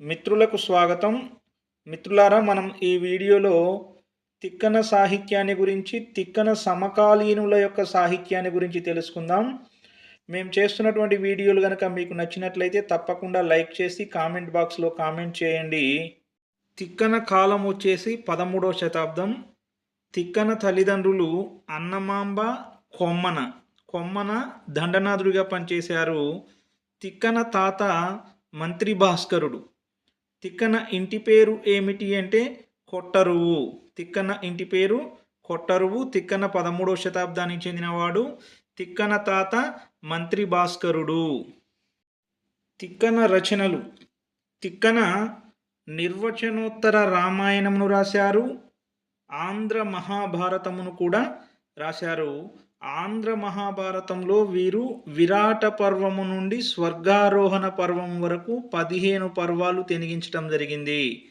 మిత్రులకు స్వాగతం. మిత్రులారా మనం ఈ వీడియోలో తిక్కన సాహిత్యాన్ని గురించి తిక్కన సమకాలీనుల యొక్క సాహిత్యాన్ని గురించి తెలుసుకుందాం. మేము చేస్తున్నటువంటి వీడియోలు కనుక మీకు నచ్చినట్లయితే తప్పకుండా లైక్ చేసి కామెంట్ బాక్స్లో కామెంట్ చేయండి. తిక్కన కాలం వచ్చేసి పదమూడవ శతాబ్దం. తిక్కన తల్లిదండ్రులు అన్నమాంబ కొమ్మన. కొమ్మన దండనాథుడిగా పనిచేశారు. తిక్కన తాత మంత్రి భాస్కరుడు. తిక్కన ఇంటి పేరు ఏమిటి అంటే కొట్టరువు. తిక్కన ఇంటి పేరు కొట్టరువు. తిక్కన పదమూడవ శతాబ్దానికి చెందినవాడు. తిక్కన తాత మంత్రి భాస్కరుడు. తిక్కన రచనలు. తిక్కన నిర్వచనోత్తర రామాయణమును రాశారు. ఆంధ్ర మహాభారతమును కూడా రాశారు. ఆంధ్ర మహాభారతంలో వీరు విరాట పర్వము నుండి స్వర్గారోహణ పర్వం వరకు పదిహేను పర్వాలు తెనిగించడం జరిగింది.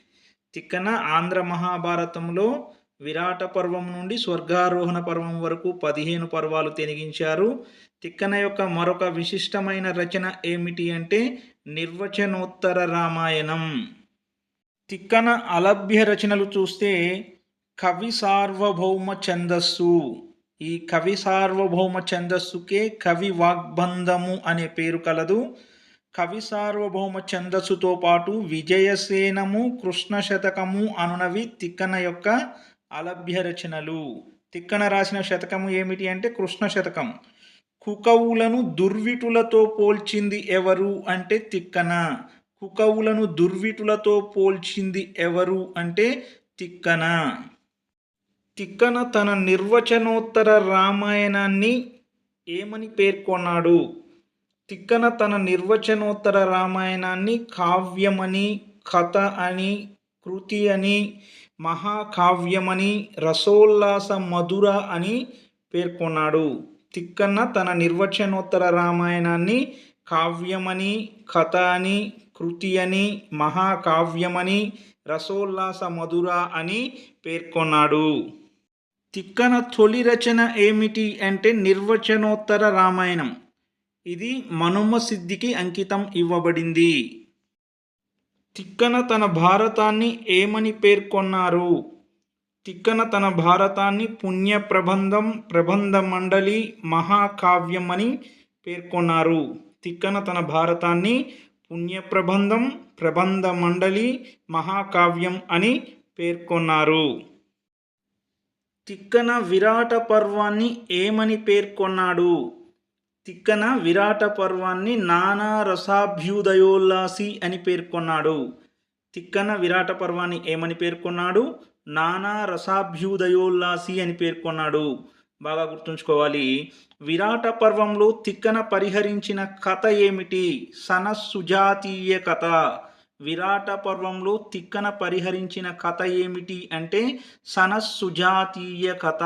తిక్కన ఆంధ్ర మహాభారతంలో విరాట పర్వం నుండి స్వర్గారోహణ పర్వం వరకు పదిహేను పర్వాలు తెనిగించారు. తిక్కన యొక్క మరొక విశిష్టమైన రచన ఏమిటి అంటే నిర్వచనోత్తర రామాయణం. తిక్కన అలభ్య రచనలు చూస్తే కవి సార్వభౌమ ఛందస్సు. ఈ కవి సార్వభౌమ ఛందస్సుకే కవి వాగ్బంధము అనే పేరు కలదు. కవి సార్వభౌమ ఛందస్సుతో పాటు విజయసేనము కృష్ణ శతకము అనునవి తిక్కన యొక్క అలభ్య రచనలు. తిక్కన రాసిన శతకము ఏమిటి అంటే కృష్ణ శతకం. కుకవులను దుర్విటులతో పోల్చింది ఎవరు అంటే తిక్కన. కుకవులను దుర్విటులతో పోల్చింది ఎవరు అంటే తిక్కన. తిక్కన తన నిర్వచనోత్తర రామాయణాన్ని ఏమని పేర్కొన్నాడు? తిక్కన తన నిర్వచనోత్తర రామాయణాన్ని కావ్యమని కథ అని కృతి అని మహాకావ్యమని రసోల్లాస మధుర అని పేర్కొన్నాడు. తిక్కన్న తన నిర్వచనోత్తర రామాయణాన్ని కావ్యమని కథ అని కృతి అని మహాకావ్యమని రసోల్లాస మధుర అని పేర్కొన్నాడు. తిక్కన తొలి రచన ఏమిటి అంటే నిర్వచనోత్తర రామాయణం. ఇది మనుమ సిద్ధికి అంకితం ఇవ్వబడింది. తిక్కన తన భారతాన్ని ఏమని పేర్కొన్నారు? తిక్కన తన భారతాన్ని పుణ్య ప్రబంధం ప్రబంధ మండలి మహాకావ్యం అని పేర్కొన్నారు. తిక్కన తన భారతాన్ని పుణ్య ప్రబంధం ప్రబంధ మండలి మహాకావ్యం అని పేర్కొన్నారు. తిక్కన విరాట పర్వాన్ని ఏమని పేర్కొన్నాడు? తిక్కన విరాట పర్వాన్ని నానా రసాభ్యుదయోల్లాసి అని పేర్కొన్నాడు. తిక్కన విరాట పర్వాన్ని ఏమని పేర్కొన్నాడు? నానా రసాభ్యుదయోల్లాసి అని పేర్కొన్నాడు. బాగా గుర్తుంచుకోవాలి. విరాట పర్వంలో తిక్కన పరిహరించిన కథ ఏమిటి? సనస్సుజాతీయ కథ. విరాట పర్వంలో తిక్కన పరిహరించిన కథ ఏమిటి అంటే సనస్సుజాతీయ కథ.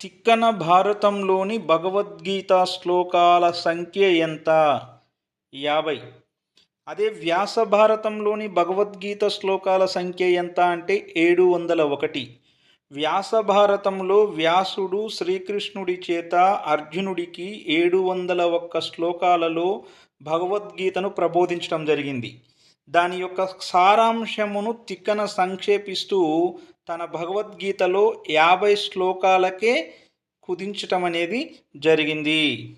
తిక్కన భారతంలోని భగవద్గీత శ్లోకాల సంఖ్య ఎంత? యాభై. అదే వ్యాస భారతంలోని భగవద్గీత శ్లోకాల సంఖ్య ఎంత అంటే ఏడు వందల ఒకటి. వ్యాస భారతంలో వ్యాసుడు శ్రీకృష్ణుడి చేత అర్జునుడికి ఏడు వందల ఒక్క శ్లోకాలలో భగవద్గీతను ప్రబోధించడం జరిగింది. దాని యొక్క సారాంశమును తిక్కన సంక్షేపిస్తూ తన భగవద్గీతలో యాభై శ్లోకాలకే కుదించటం అనేది జరిగింది.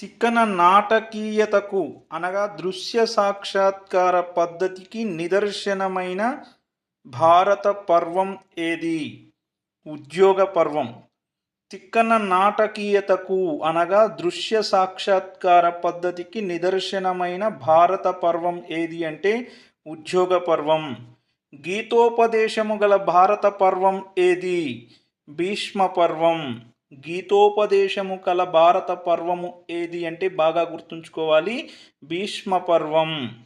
తిక్కన నాటకీయతకు అనగా దృశ్య సాక్షాత్కార పద్ధతికి నిదర్శనమైన భారత పర్వం ఏది? ఉద్యోగ పర్వం. తిక్కన నాటకీయతకు అనగా దృశ్య సాక్షాత్కార పద్ధతికి నిదర్శనమైన భారత పర్వం ఏది అంటే ఉద్యోగ పర్వం. గీతోపదేశము గల భారత పర్వం ఏది? భీష్మ పర్వం. గీతోపదేశము కల భారత పర్వము ఏది అంటే బాగా గుర్తుంచుకోవాలి. భీష్మ పర్వం.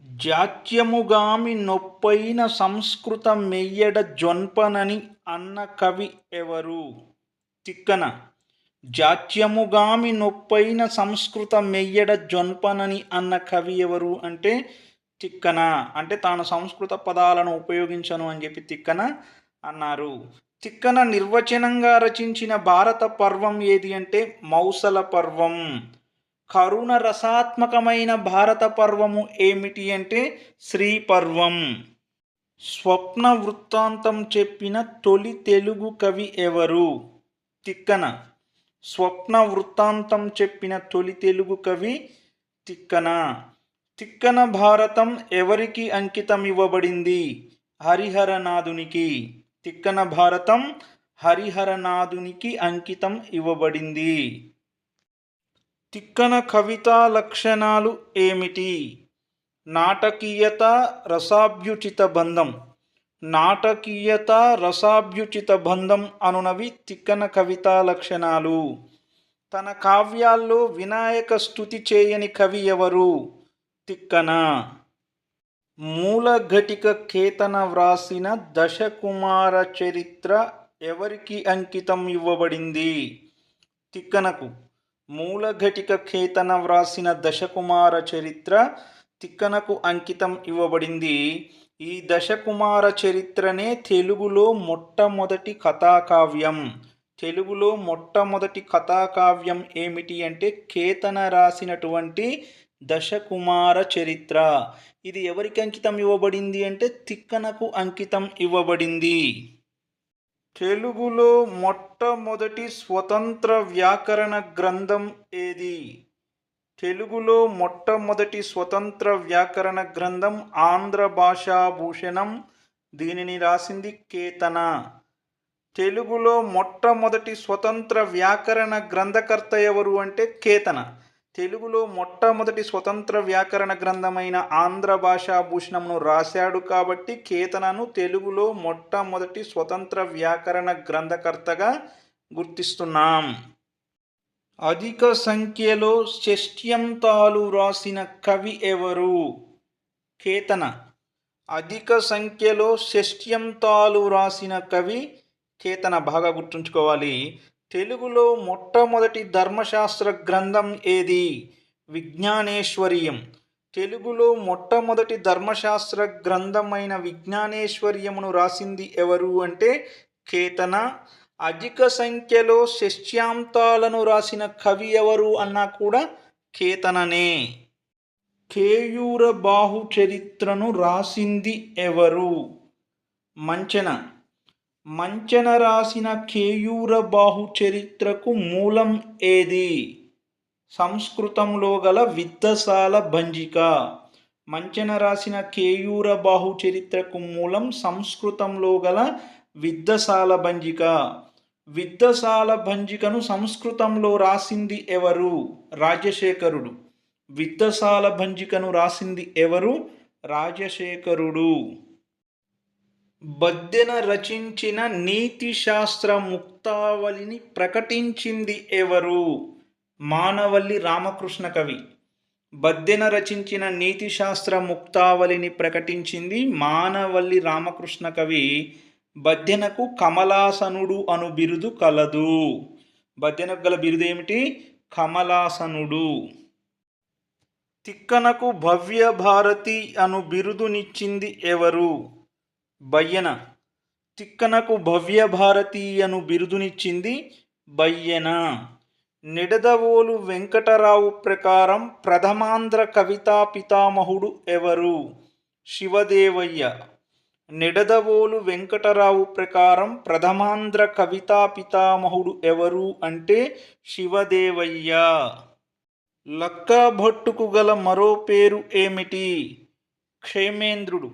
జాత్యముగామి నొప్పైన సంస్కృత మెయ్యడ జొన్పనని అన్న కవి ఎవరు? తిక్కన జాత్యముగామి నొప్పైన సంస్కృత మెయ్యడ జొన్పనని అన్న కవి ఎవరు అంటే తిక్కన. అంటే తాను సంస్కృత పదాలను ఉపయోగించను అని చెప్పి తిక్కన అన్నారు. తిక్కన నిర్వచనంగా రచించిన భారత పర్వం ఏది అంటే మౌసల పర్వం. కరుణ రసాత్మకమైన భారత పర్వము ఏమిటి అంటే శ్రీ పర్వం స్వప్న వృత్తాంతం చెప్పిన తొలి తెలుగు కవి ఎవరు? తిక్కన. స్వప్న వృత్తాంతం చెప్పిన తొలి తెలుగు కవి తిక్కన. తిక్కన భారతం ఎవరికి అంకితం ఇవ్వబడింది హరిహరనాథునికి. తిక్కన భారతం హరిహరనాథునికి అంకితం ఇవ్వబడింది. తిక్కన కవితా లక్షణాలు ఏమిటి? నాటకీయత రసాభ్యుచిత బంధం. నాటకీయత రసాభ్యుచిత బంధం అనునవి తిక్కన కవితా లక్షణాలు. తన కావ్యాల్లో వినాయక స్థుతి చేయని కవి ఎవరు? తిక్కన. మూలఘటిక కేతన వ్రాసిన దశకుమార చరిత్ర ఎవరికి అంకితం ఇవ్వబడింది? తిక్కనకు. మూలఘటిక కేతన వ్రాసిన దశకుమార చరిత్ర తిక్కనకు అంకితం ఇవ్వబడింది. ఈ దశకుమార చరిత్రనే తెలుగులో మొట్టమొదటి కథాకావ్యం. తెలుగులో మొట్టమొదటి కథాకావ్యం ఏమిటి అంటే కేతన రాసినటువంటి దశకుమార చరిత్ర. ఇది ఎవరికి అంకితం ఇవ్వబడింది అంటే తిక్కనకు అంకితం ఇవ్వబడింది. తెలుగులో మొట్టమొదటి స్వతంత్ర వ్యాకరణ గ్రంథం ఏది? తెలుగులో మొట్టమొదటి స్వతంత్ర వ్యాకరణ గ్రంథం ఆంధ్ర భాషాభూషణం. దీనిని రాసింది కేతన. తెలుగులో మొట్టమొదటి స్వతంత్ర వ్యాకరణ గ్రంథకర్త ఎవరు అంటే కేతన. తెలుగులో మొట్టమొదటి స్వతంత్ర వ్యాకరణ గ్రంథమైన ఆంధ్ర భాషాభూషణంను రాశాడు కాబట్టి కేతనను తెలుగులో మొట్టమొదటి స్వతంత్ర వ్యాకరణ గ్రంథకర్తగా గుర్తిస్తున్నాం. అధిక సంఖ్యలో షష్ట్యంతాలు రాసిన కవి ఎవరు? కేతన. అధిక సంఖ్యలో షష్ట్యంతాలు రాసిన కవి కేతన. బాగా గుర్తుంచుకోవాలి. తెలుగులో మొట్టమొదటి ధర్మశాస్త్ర గ్రంథం ఏది? విజ్ఞానేశ్వర్యం. తెలుగులో మొట్టమొదటి ధర్మశాస్త్ర గ్రంథమైన విజ్ఞానేశ్వర్యమును రాసింది ఎవరు అంటే కేతన. అధిక సంఖ్యలో శిష్యాంతాలను రాసిన కవి ఎవరు అన్నా కూడా కేతననే. కేయూర బాహు చరిత్రను రాసింది ఎవరు? మంచన. మంచన రాసిన కేయూర బాహు చరిత్రకు మూలం ఏది? సంస్కృతంలో గల విద్దసాల భంజిక. మంచన రాసిన కేయూర బాహు చరిత్రకు మూలం సంస్కృతంలో గల విద్దసాల భంజిక. విద్దసాల భంజికను సంస్కృతంలో రాసింది ఎవరు? రాజశేఖరుడు. విద్దసాల భంజికను రాసింది ఎవరు? రాజశేఖరుడు. బద్దెన రచించిన నీతి శాస్త్ర ముక్తావళిని ప్రకటించింది ఎవరు? మానవల్లి రామకృష్ణ కవి. బద్దెన రచించిన నీతి శాస్త్ర ముక్తావళిని ప్రకటించింది మానవల్లి రామకృష్ణ కవి. బద్దెనకు కమలాసనుడు అను బిరుదు కలదు. బద్దెనకు గల బిరుదు ఏమిటి? కమలాసనుడు. తిక్కనకు భవ్య భారతి అను బిరుదునిచ్చింది ఎవరు? బయ్యన. తిక్కనకు భవ్య భారతి అను బిరుదునిచ్చింది బయ్యన. నిడదవోలు వెంకటరావు ప్రకారం ప్రథమాంధ్ర కవితా పితామహుడు ఎవరు? శివదేవయ్య. నిడదవోలు వెంకటరావు ప్రకారం ప్రథమాంధ్ర కవితా పితామహుడు ఎవరు అంటే శివదేవయ్య. లక్కాభట్టుకు గల మరో పేరు ఏమిటి? క్షేమేంద్రుడు.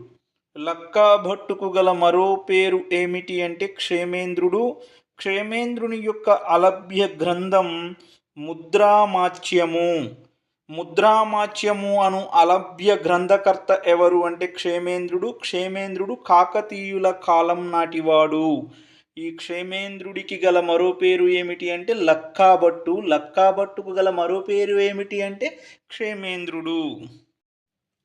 లక్కాభట్టుకు గల మరో పేరు ఏమిటి అంటే క్షేమేంద్రుడు. క్షేమేంద్రుని యొక్క అలభ్య గ్రంథం ముద్రామాచ్యము. ముద్రామాచ్యము అను అలభ్య గ్రంథకర్త ఎవరు అంటే క్షేమేంద్రుడు. క్షేమేంద్రుడు కాకతీయుల కాలం నాటివాడు. ఈ క్షేమేంద్రుడికి గల మరో పేరు ఏమిటి అంటే లక్కాభట్టు లక్కాభట్టుకు గల మరో పేరు ఏమిటి అంటే క్షేమేంద్రుడు.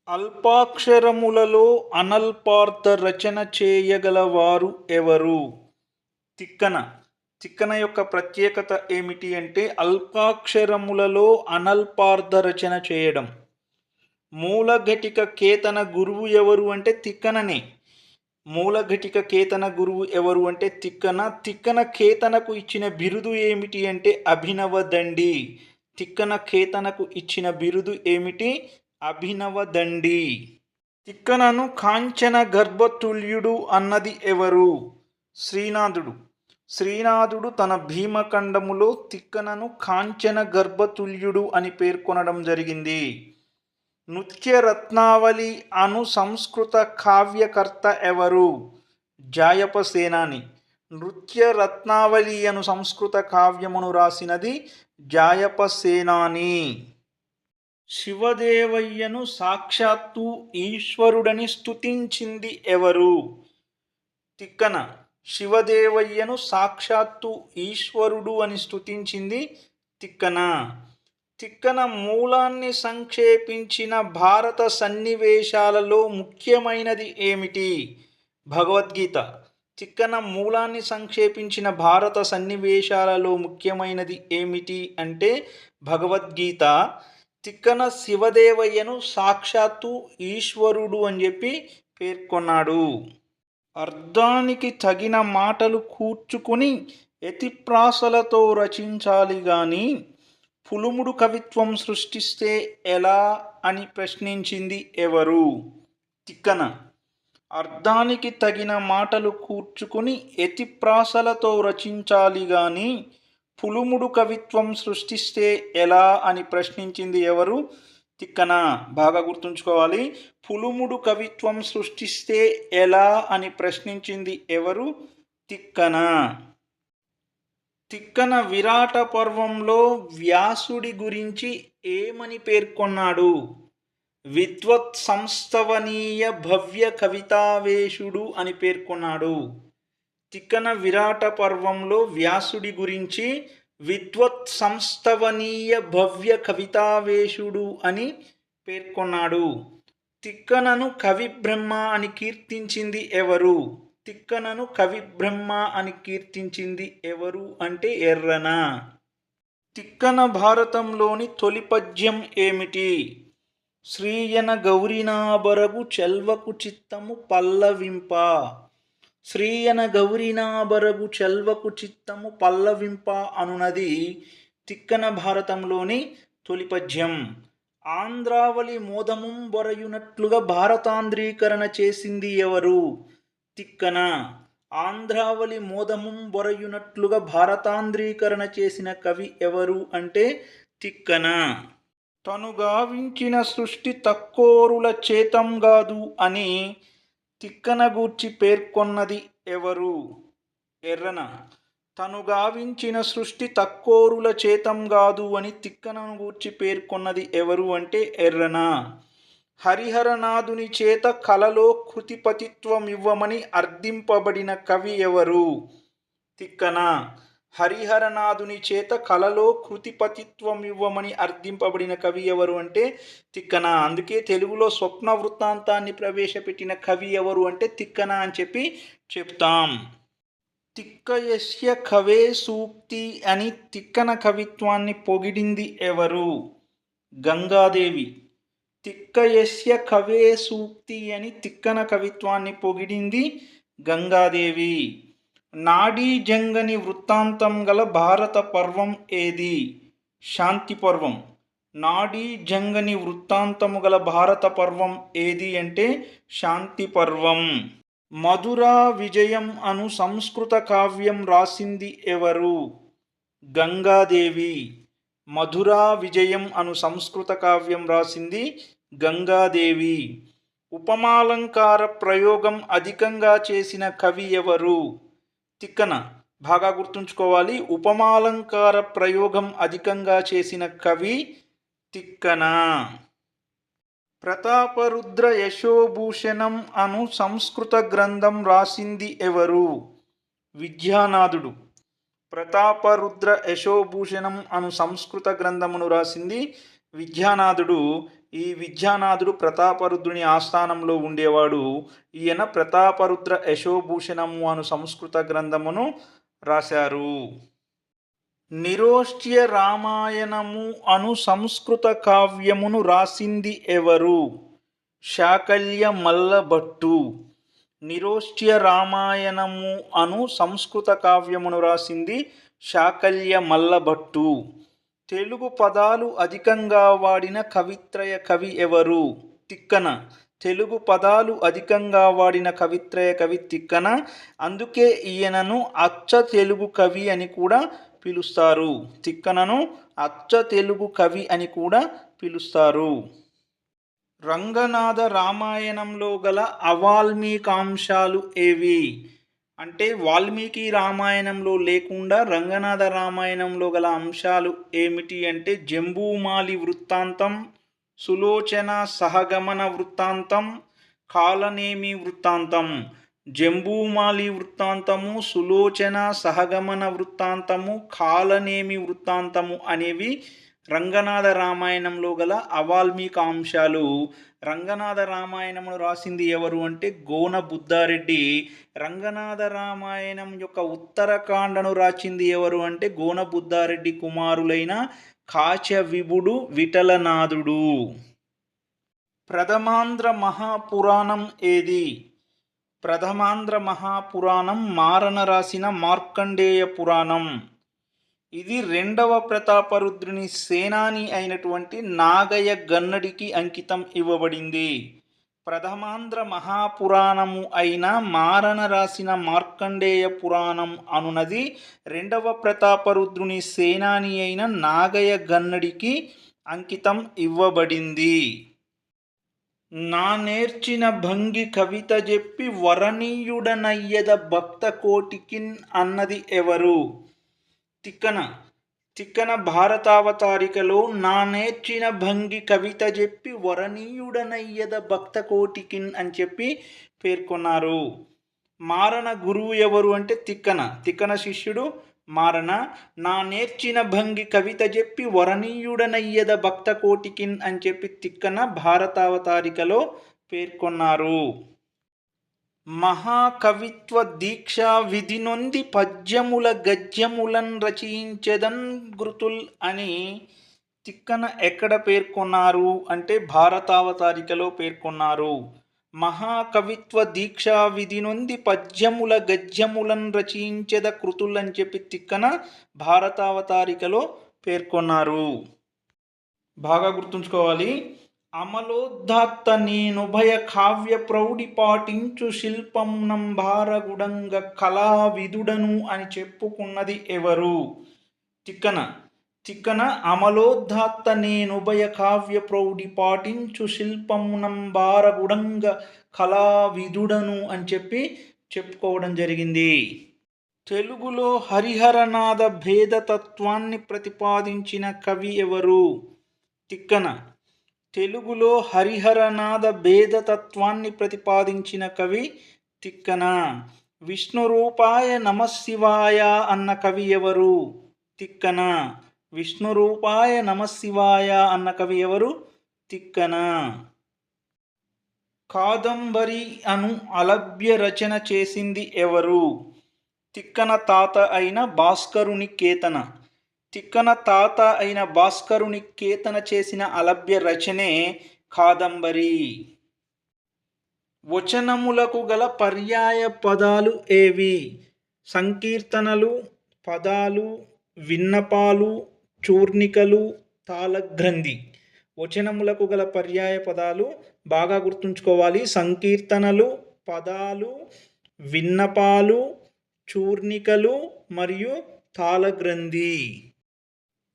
అల్పాక్షరములలో అనల్పార్థ రచన చేయగలవారు ఎవరు? తిక్కన. తిక్కన యొక్క ప్రత్యేకత ఏమిటి అంటే అల్పాక్షరములలో అనల్పార్థ రచన చేయడం. మూలఘటిక కేతన గురువు ఎవరు అంటే తిక్కననే. మూలఘటిక కేతన గురువు ఎవరు అంటే తిక్కన. తిక్కన కేతనకు ఇచ్చిన బిరుదు ఏమిటి అంటే అభినవ దండి. తిక్కన కేతనకు ఇచ్చిన బిరుదు ఏమిటి? అభినవ దండి. తిక్కనను కాంచన గర్భతుల్యుడు అన్నది ఎవరు? శ్రీనాథుడు. శ్రీనాథుడు తన భీమఖండములో తిక్కనను కాంచన గర్భతుల్యుడు అని పేర్కొనడం జరిగింది. నృత్యరత్నావళి అను సంస్కృత కావ్యకర్త ఎవరు? జాయప సేనాని. నృత్య రత్నావళి అను సంస్కృత కావ్యమును రాసినది జాయప సేనాని. శివదేవయ్యను సాక్షాత్తు ఈశ్వరుడని స్తుతించింది ఎవరు? తిక్కన. శివదేవయ్యను సాక్షాత్తు ఈశ్వరుడు అని స్తుతించింది తిక్కన. తిక్కన మూలాన్ని సంక్షేపించిన భారత సన్నివేశాలలో ముఖ్యమైనది ఏమిటి? భగవద్గీత. తిక్కన మూలాన్ని సంక్షేపించిన భారత సన్నివేశాలలో ముఖ్యమైనది ఏమిటి అంటే భగవద్గీత. తిక్కన శివదేవయ్యను సాక్షాత్తు ఈశ్వరుడు అని చెప్పి పేర్కొన్నాడు. అర్థానికి తగిన మాటలు కూర్చుకుని ఎతిప్రాసలతో రచించాలి కానీ పులుముడు కవిత్వం సృష్టిస్తే ఎలా అని ప్రశ్నించింది ఎవరు? తిక్కన. అర్థానికి తగిన మాటలు కూర్చుకుని ఎతిప్రాసలతో రచించాలి గాని పులుముడు కవిత్వం సృష్టిస్తే ఎలా అని ప్రశ్నించింది ఎవరు? తిక్కన బాగా గుర్తుంచుకోవాలి. పులుముడు కవిత్వం సృష్టిస్తే ఎలా అని ప్రశ్నించింది ఎవరు? తిక్కన. తిక్కన విరాట పర్వంలో వ్యాసుడి గురించి ఏమని పేర్కొన్నాడు? విద్వత్ సంస్థవనీయ భవ్య కవితావేశుడు అని పేర్కొన్నాడు. తిక్కన విరాట పర్వంలో వ్యాసుడి గురించి విద్వత్ సంస్థవనీయ భవ్య కవితావేశుడు అని పేర్కొన్నాడు. తిక్కనను కవి బ్రహ్మ అని కీర్తించింది ఎవరు? తిక్కనను కవి బ్రహ్మ అని కీర్తించింది ఎవరు అంటే ఎర్రన. తిక్కన భారతంలోని తొలి పద్యం ఏమిటి? శ్రీయన గౌరినాబరగు చెల్వకు చిత్తము పల్లవింప. శ్రీయన గౌరినాబరగు చెల్వకు చిత్తము పల్లవింప అనునది తిక్కన భారతంలోని తొలి పద్యం. ఆంధ్రావళి మోదముం బొరయునట్లుగా భారతాంధ్రీకరణ చేసింది ఎవరు? తిక్కన. ఆంధ్రావళి మోదముం బొరయునట్లుగా భారతాంధ్రీకరణ చేసిన కవి ఎవరు అంటే తిక్కన. తను గావించిన సృష్టి తక్కోరుల చేతం కాదు అని తిక్కనగూర్చి పేర్కొన్నది ఎవరు? ఎర్రన. తను గావించిన సృష్టి తక్కోరుల చేతం కాదు అని తిక్కనను గూర్చి పేర్కొన్నది ఎవరు అంటే ఎర్రన. హరిహరనాథుని చేత కలలో కృతిపతిత్వం ఇవ్వమని అర్థింపబడిన కవి ఎవరు? తిక్కన. హరిహరనాథుని చేత కలలో కృతిపతిత్వం ఇవ్వమని అర్థింపబడిన కవి ఎవరు అంటే తిక్కన. అందుకే తెలుగులో స్వప్న వృత్తాంతాన్ని ప్రవేశపెట్టిన కవి ఎవరు అంటే తిక్కన అని చెప్పి చెప్తాం. తిక్కయస్య కవే సూక్తి అని తిక్కన కవిత్వాన్ని పొగిడింది ఎవరు? గంగాదేవి. తిక్కయస్య కవే సూక్తి అని తిక్కన కవిత్వాన్ని పొగిడింది గంగాదేవి. నాడీ జంగని వృత్తాంతం గల భారత పర్వం ఏది? శాంతి పర్వం. నాడీ జంగని వృత్తాంతము గల భారత పర్వం ఏది అంటే శాంతి పర్వం. మధురా విజయం అను సంస్కృత కావ్యం రాసింది ఎవరు? గంగాదేవి. మధురా విజయం అను సంస్కృత కావ్యం రాసింది గంగాదేవి. ఉపమాలంకార ప్రయోగం అధికంగా చేసిన కవి ఎవరు? తిక్కన. బాగా గుర్తుంచుకోవాలి. ఉపమాలంకార ప్రయోగం అధికంగా చేసిన కవి తిక్కన. ప్రతాపరుద్ర యశోభూషణం అను సంస్కృత గ్రంథం రాసింది ఎవరు? విద్యానాథుడు. ప్రతాపరుద్ర యశోభూషణం అను సంస్కృత గ్రంథమును రాసింది విద్యానాథుడు. ఈ విద్యానాథుడు ప్రతాపరుద్రుని ఆస్థానంలో ఉండేవాడు. ఈయన ప్రతాపరుద్ర యశోభూషణము అను సంస్కృత గ్రంథమును రాశారు. నిరోష్ట్య రామాయణము అను సంస్కృత కావ్యమును రాసింది ఎవరు? శాకల్య మల్లభట్టు. నిరోష్ట్య రామాయణము అను సంస్కృత కావ్యమును రాసింది శాకల్య మల్లభట్టు. తెలుగు పదాలు అధికంగా వాడిన కవిత్రయ కవి ఎవరు? తిక్కన. తెలుగు పదాలు అధికంగా వాడిన కవిత్రయ కవి తిక్కన. అందుకే ఈయనను అచ్చ తెలుగు కవి అని కూడా పిలుస్తారు. తిక్కనను అచ్చ తెలుగు కవి అని కూడా పిలుస్తారు. రంగనాథ రామాయణంలో గల అవాల్మీకాంశాలు ఏవి? అంటే వాల్మీకి రామాయణంలో లేకుండా రంగనాథ రామాయణంలో గల అంశాలు ఏమిటి అంటే జంబూమాలి వృత్తాంతం సులోచన సహగమన వృత్తాంతం కాలనేమి వృత్తాంతం జంబూమాలి వృత్తాంతము సులోచన సహగమన వృత్తాంతము కాలనేమి వృత్తాంతము అనేవి రంగనాథ రామాయణంలో గల అవాల్మీక అంశాలు. రంగనాథ రామాయణమును రాసింది ఎవరు అంటే గోన బుద్ధారెడ్డి. రంగనాథ రామాయణం యొక్క ఉత్తరకాండను రాసింది ఎవరు అంటే గోన బుద్ధారెడ్డి కుమారులైన కాచ విఠలనాథుడు. ప్రథమాంధ్ర మహాపురాణం ఏది? ప్రథమాంధ్ర మహాపురాణం మారణ రాసిన మార్కండేయ పురాణం. ఇది రెండవ ప్రతాపరుద్రుని సేనాని అయినటువంటి నాగయ్య గన్నడికి అంకితం ఇవ్వబడింది. ప్రథమాంధ్ర మహాపురాణము అయిన మారణ రాసిన మార్కండేయ పురాణం అనునది రెండవ ప్రతాపరుద్రుని సేనాని అయిన నాగయ్య గన్నడికి అంకితం ఇవ్వబడింది. నా నేర్చిన భంగి కవిత చెప్పి వరణీయుడనయ్యద భక్త కోటికిన్ అన్నది ఎవరు? తిక్కన తిక్కన భారతావతారికలో నా నేర్చిన భంగి కవిత చెప్పి వరణీయుడనయ్యద భక్త కోటికిన్ అని చెప్పి పేర్కొన్నారు. మారణ గురువు ఎవరు అంటే తిక్కన. తిక్కన శిష్యుడు మారణ నా నేర్చిన భంగి కవిత చెప్పి వరణీయుడనయ్యద భక్త కోటికిన్ అని చెప్పి తిక్కన భారతావతారికలో పేర్కొన్నారు. మహాకవిత్వ దీక్షా విధి నొంది పద్యముల గద్యములన్ రచయించదన్ గురుతుల్ అని తిక్కన ఎక్కడ పేర్కొన్నారు అంటే భారతావతారికలో పేర్కొన్నారు. మహాకవిత్వ దీక్షా విధి నొంది పద్యముల గద్యములను రచయించద కృతులని చెప్పి తిక్కన భారతావతారికలో పేర్కొన్నారు. బాగా గుర్తుంచుకోవాలి. అమలోద్ధాత్త నేనుభయ కావ్య ప్రౌఢి పాటించు శిల్పం నంభారగుడంగ కళావిదుడను అని చెప్పుకున్నది ఎవరు? తిక్కన తిక్కన అమలోద్ధాత్త నేనుభయ కావ్య ప్రౌఢి పాటించు శిల్పం నంబారగుడంగ కళావిదుడను అని చెప్పి చెప్పుకోవడం జరిగింది. తెలుగులో హరిహరనాద భేదతత్వాన్ని ప్రతిపాదించిన కవి ఎవరు? తిక్కన తెలుగులో హరిహరనాథ భేదతత్వాన్ని ప్రతిపాదించిన కవి తిక్కన. విష్ణు రూపాయ నమశివాయ అన్న కవి ఎవరు? తిక్కన. విష్ణు రూపాయ నమశివాయ అన్న కవి ఎవరు? తిక్కన. కాదంబరి అను అలభ్య రచన చేసింది ఎవరు? తిక్కన తాత అయిన భాస్కరుని కేతన. తిక్కన తాత అయిన భాస్కరుని కేతన చేసిన అలభ్య రచనే కాదంబరి. వచనములకు గల పర్యాయ పదాలు ఏవి? సంకీర్తనలు పదాలు విన్నపాలు చూర్ణికలు తాళగ్రంథి. వచనములకు గల పర్యాయ పదాలు బాగా గుర్తుంచుకోవాలి. సంకీర్తనలు పదాలు విన్నపాలు చూర్ణికలు మరియు తాళగ్రంథి.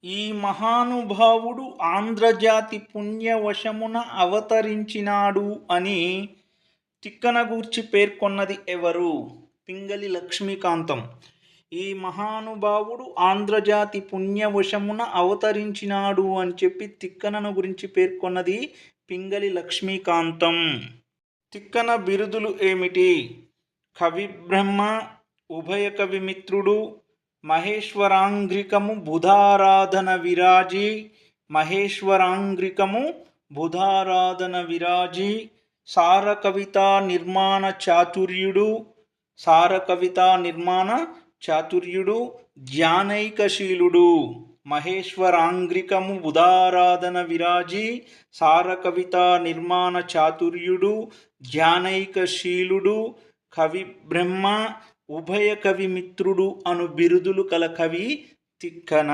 ఈ మహానుభావుడు ఆంధ్రజాతి పుణ్యవశమున అవతరించినాడు అని తిక్కన గూర్చి పేర్కొన్నది ఎవరు? పింగళి లక్ష్మీకాంతం. ఈ మహానుభావుడు ఆంధ్రజాతి పుణ్యవశమున అవతరించినాడు అని చెప్పి తిక్కనను గురించి పేర్కొన్నది పింగళి లక్ష్మీకాంతం. తిక్కన బిరుదులు ఏమిటి? కవి బ్రహ్మ ఉభయ కవిమిత్రుడు మహేశ్వరాంగ్రికము బుధారాధన విరాజి మహేశ్వరాంగ్రికము బుధారాధన విరాజి సార కవిత నిర్మాణ చాతుర్యుడు సార కవిత నిర్మాణ చాతుర్యుడు ధ్యానైకశీలుడు. మహేశ్వరాంగ్రికము బుధారాధన విరాజి సార కవిత నిర్మాణ చాతుర్యుడు ధ్యానైకశీలుడు కవి బ్రహ్మ ఉభయ కవి మిత్రుడు అను బిరుదులు కల కవి తిక్కన.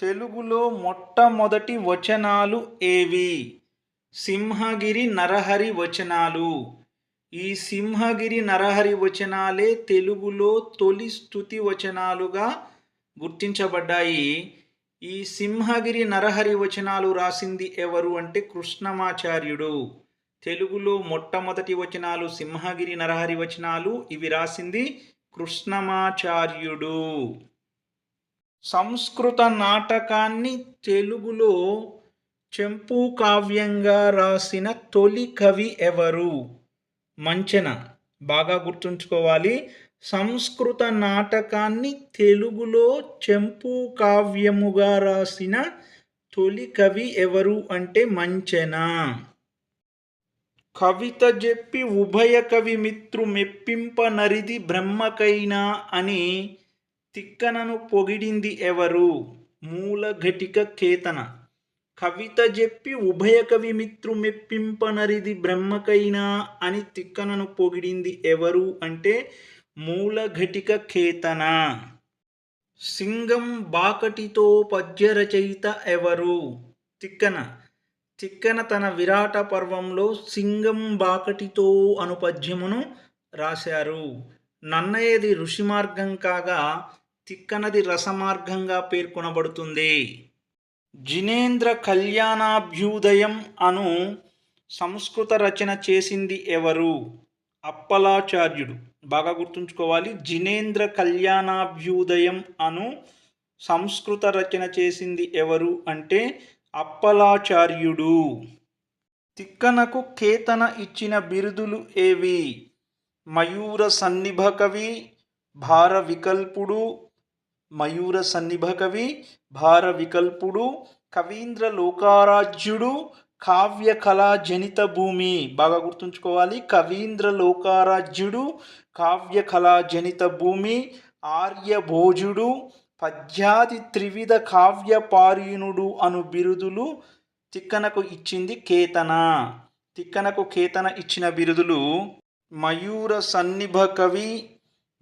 తెలుగులో మొట్టమొదటి వచనాలు ఏవి? సింహగిరి నరహరి వచనాలు. ఈ సింహగిరి నరహరి వచనాలే తెలుగులో తొలి స్థుతి వచనాలుగా గుర్తించబడ్డాయి. ఈ సింహగిరి నరహరి వచనాలు రాసింది ఎవరు అంటే కృష్ణమాచార్యుడు. తెలుగులో మొట్టమొదటి వచనాలు సింహగిరి నరహరి వచనాలు. ఇవి రాసింది కృష్ణమాచార్యుడు. సంస్కృత నాటకాన్ని తెలుగులో చెంపు కావ్యంగా రాసిన తొలి కవి ఎవరు? మంచన. బాగా గుర్తుంచుకోవాలి. సంస్కృత నాటకాన్ని తెలుగులో చెంపు కావ్యముగా రాసిన తొలి కవి ఎవరు అంటే మంచెన. కవిత చెప్పి ఉభయ కవి మిత్రు మెప్పింప నరిది బ్రహ్మకైనా అని తిక్కనను పొగిడింది ఎవరు? మూల ఘటిక కేతన. కవిత చెప్పి ఉభయ కవి మిత్రు మెప్పింప నరిది బ్రహ్మకైనా అని తిక్కనను పొగిడింది ఎవరు అంటే మూల ఘటిక కేతన. సింగం బాకటితో పద్య రచయిత ఎవరు? తిక్కన. తిక్కన తన విరాట పర్వంలో సింగం బాకటితో అను పద్యమును రాశారు. నన్నయ్యది ఋషి మార్గం కాగా తిక్కనది రసమార్గంగా పేర్కొనబడుతుంది. జినేంద్ర కళ్యాణాభ్యుదయం అను సంస్కృత రచన చేసింది ఎవరు? అప్పలాచార్యుడు. బాగా గుర్తుంచుకోవాలి. జినేంద్ర కళ్యాణాభ్యుదయం అను సంస్కృత రచన చేసింది ఎవరు అంటే అప్పలాచార్యుడు. తిక్కనకు కేతన ఇచ్చిన బిరుదులు ఏవి? మయూర సన్నిభ కవి భార వికల్పుడు. మయూర సన్నిభ కవి భార వికల్పుడు. కవీంద్ర లోకారాజ్యుడు కావ్య కళా జనిత భూమి. బాగా గుర్తుంచుకోవాలి. కవీంద్ర లోకారాజ్యుడు కావ్య కళా జనిత భూమి. ఆర్యభోజుడు పద్యాది త్రివిధ కావ్యపారీణుడు అను బిరుదులు తిక్కనకు ఇచ్చింది కేతన. తిక్కనకు కేతన ఇచ్చిన బిరుదులు మయూర సన్నిభ కవి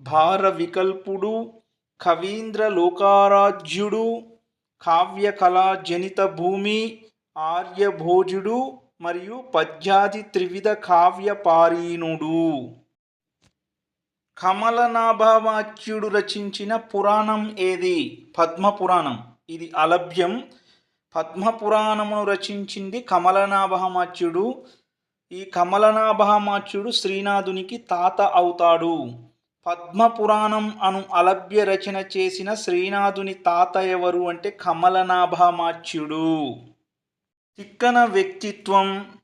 భార వికల్పుడు కవీంద్ర లోకారాజ్యుడు కావ్య కళా జనిత భూమి ఆర్యభోజుడు మరియు పద్యాది త్రివిధ కావ్యపారీణుడు. పారీణుడు రచించిన పురాణం ఏది? పద్మపురాణం. ఇది అలభ్యం. పద్మపురాణమును రచించింది కమలనాభమాచ్యుడు ఈ కమలనాభమాచ్యుడు శ్రీనాథునికి తాత అవుతాడు. పద్మపురాణం అను అలభ్య రచన చేసిన శ్రీనాథుని తాత ఎవరు అంటే కమలనాభమాచ్యుడు తిక్కన వ్యక్తిత్వం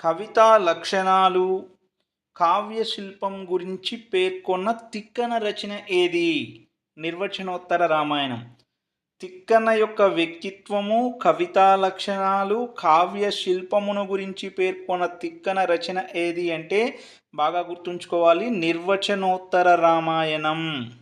కవితా లక్షణాలు కావ్యశిల్పం గురించి పేర్కొన్న తిక్కన రచన ఏది? నిర్వచనోత్తర రామాయణం. తిక్కన యొక్క వ్యక్తిత్వము కవితా లక్షణాలు కావ్య శిల్పమును గురించి పేర్కొన్న తిక్కన రచన ఏది అంటే బాగా గుర్తుంచుకోవాలి నిర్వచనోత్తర రామాయణం.